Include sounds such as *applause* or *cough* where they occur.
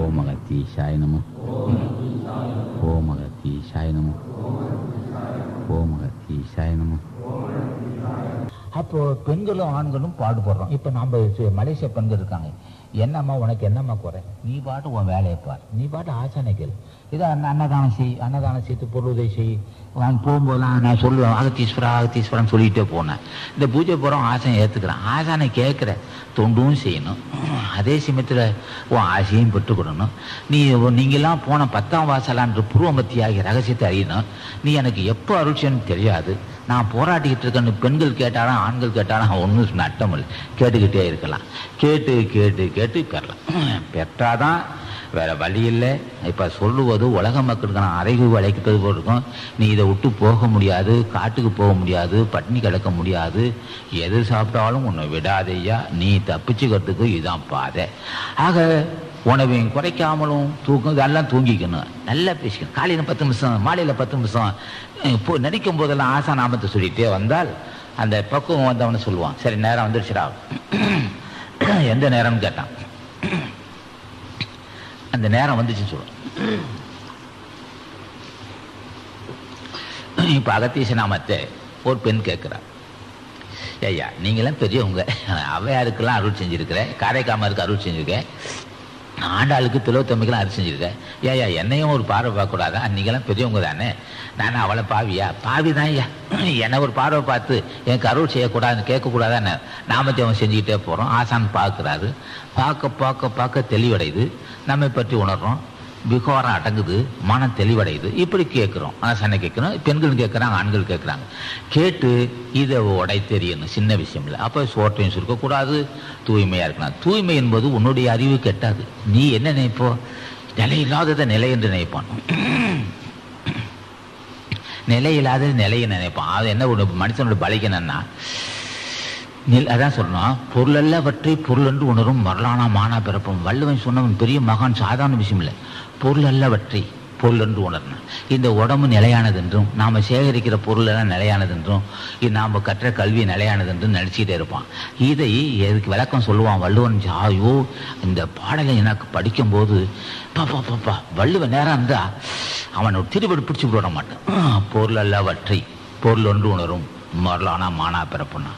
ஓம் அகத்தீஷாய நம ஓம் அகத்தீஷாய நம ஓம் அகத்தீஷாய நம அப்போ பெண்களும் ஆண்களும் பாடுபடுறோம். இப்போ நம்ம மலேசிய பெண்கள் இருக்காங்க. என்னம்மா உனக்கு என்னம்மா குறை? நீ பாட்டு உன் வேலையை பார். நீ பாட்டு ஆசானை கேளு. இதை அன்ன- அன்னதானம் செய் அன்னதானம் செய்து பொருளுதவி செய். நான் போகும்போதெல்லாம் நான் சொல்லுவேன் அகத்தீஸ்வரா அகத்தீஸ்வரன் சொல்லிட்டே போனேன். இந்த பூஜை போகிறோம் ஆசனை ஏற்றுக்கிறேன் ஆசானை கேட்குற தொண்டும் செய்யணும். அதே சமயத்தில் உன் ஆசையும் பெற்றுக்கொள்ளணும். நீ நீங்களாம் போன பத்தாம் வாசலான்ற பூர்வமத்தியாகிய ரகசியத்தை அறியணும். நீ எனக்கு எப்போ அருட்சியன்னு தெரியாது. நான் போராட்டிக்கிட்டு இருக்கேன்னு பெண்கள் கேட்டாலும் ஆண்கள் கேட்டாலும் ஒன்றும் நட்டம் இல்லை. கேட்டுக்கிட்டே இருக்கலாம். கேட்டு கேட்டு கேட்டு பெறலாம் பெற்றாதான் வேற வழி இல்லை. இப்போ சொல்லுவது உலக மக்களுக்கு நான் அறைகு அழைக்கிறது போல் இருக்கும். நீ இதை விட்டு போக முடியாது காட்டுக்கு போக முடியாது பட்டினி கிடக்க முடியாது. எது சாப்பிட்டாலும் உன்னை விடாதையா நீ தப்பிச்சுக்கிறதுக்கு இதுதான் பாதை. ஆக உணவையும் குறைக்காமலும் தூக்கம் இதெல்லாம் தூங்கிக்கணும். நல்லா பேசிக்கணும் காலையில் பத்து நிமிஷம் மாலையில் பத்து நிமிஷம். இப்போ நடிக்கும் போதெல்லாம் ஆசா நாமத்தை சொல்லிகிட்டே வந்தால் அந்த பக்குவம் வந்தவனு சொல்லுவான். சரி நேரம் வந்துருச்சுடா. *clears throat* எந்த நேரம்னு கேட்டான். *clears throat* அந்த நேரம் வந்துச்சுன்னு சொல்லுவான். *clears throat* இப்போ அகத்தீச நாமத்தை ஒரு பெண் கேட்குறான் ஐயா நீங்களாம் பெரியவங்க. அவையாருக்கெல்லாம் அருள் செஞ்சுருக்கிறேன் காரைக்காமருக்கு அருள் செஞ்சுருக்கேன் ஆண்டாளுக்கு திலோத்தம்பிக்கெல்லாம் அருள் செஞ்சுருக்கேன். ஏயா என்னையும் ஒரு பார்வை பார்க்கக்கூடாதா? அன்னைக்கெல்லாம் பெரியவங்க தானே. நான் அவளை பாவியா? பாவி தான் ஐயா. என்னை ஒரு பார்வை பார்த்து என் கருள் செய்யக்கூடாதுன்னு கேட்கக்கூடாதான்னு நாமத்தை அவன் செஞ்சுக்கிட்டே போகிறோம் ஆசான் பார்க்குறாரு. பார்க்க பார்க்க பார்க்க தெளிவடையுது. நம்மை பற்றி உணர்றோம். விகாரம் அடங்குது மனம் தெளிவடையுது. இப்படி கேட்குறோம். ஆனால் சென்னை கேட்குறோம். பெண்கள் கேட்குறாங்க ஆண்கள் கேட்குறாங்க. கேட்டு இதை உடை தெரியணும் சின்ன விஷயம் இல்லை அப்போ சோற்றையும் சுருக்கக்கூடாது தூய்மையாக இருக்கலாம். தூய்மை என்பது உன்னுடைய அறிவு கெட்டாது. நீ என்ன நினைப்போ? நிலை இல்லாததை நிலை என்று நினைப்பான். நிலை இல்லாதது நிலையை நினைப்பான். அது என்ன ஒரு மனுஷனோட பலிக்கணும்னா அதான் சொல்லணும் பொருளல்ல பற்றி பொருள் என்று உணரும் வரலானா மானா பிறப்பும். வள்ளுவன் சொன்னவன் பெரிய மகான் சாதாரண விஷயம் இல்லை. பொருள் அல்லவற்றை பொருள் என்று உணரணும் இந்த உடம்பு நிலையானது என்றும் நாம் சேகரிக்கிற பொருள் எல்லாம் நிலையானது என்றும் இது நாம் கற்ற கல்வி நிலையானது என்றும் நினச்சிக்கிட்டே இருப்பான். இதை எதுக்கு விளக்கம் சொல்லுவான் வள்ளுவன் ஐயோ இந்த பாடலை எனக்கு படிக்கும்போது பாப்பா பாப்பா வள்ளுவன் நேரம் இருந்தால் அவனை திருப்படி பிடிச்சி விட மாட்டான். பொருள் அல்லவற்றை பொருள் ஒன்று உணரும் மரலானா மானா பிறப்புனா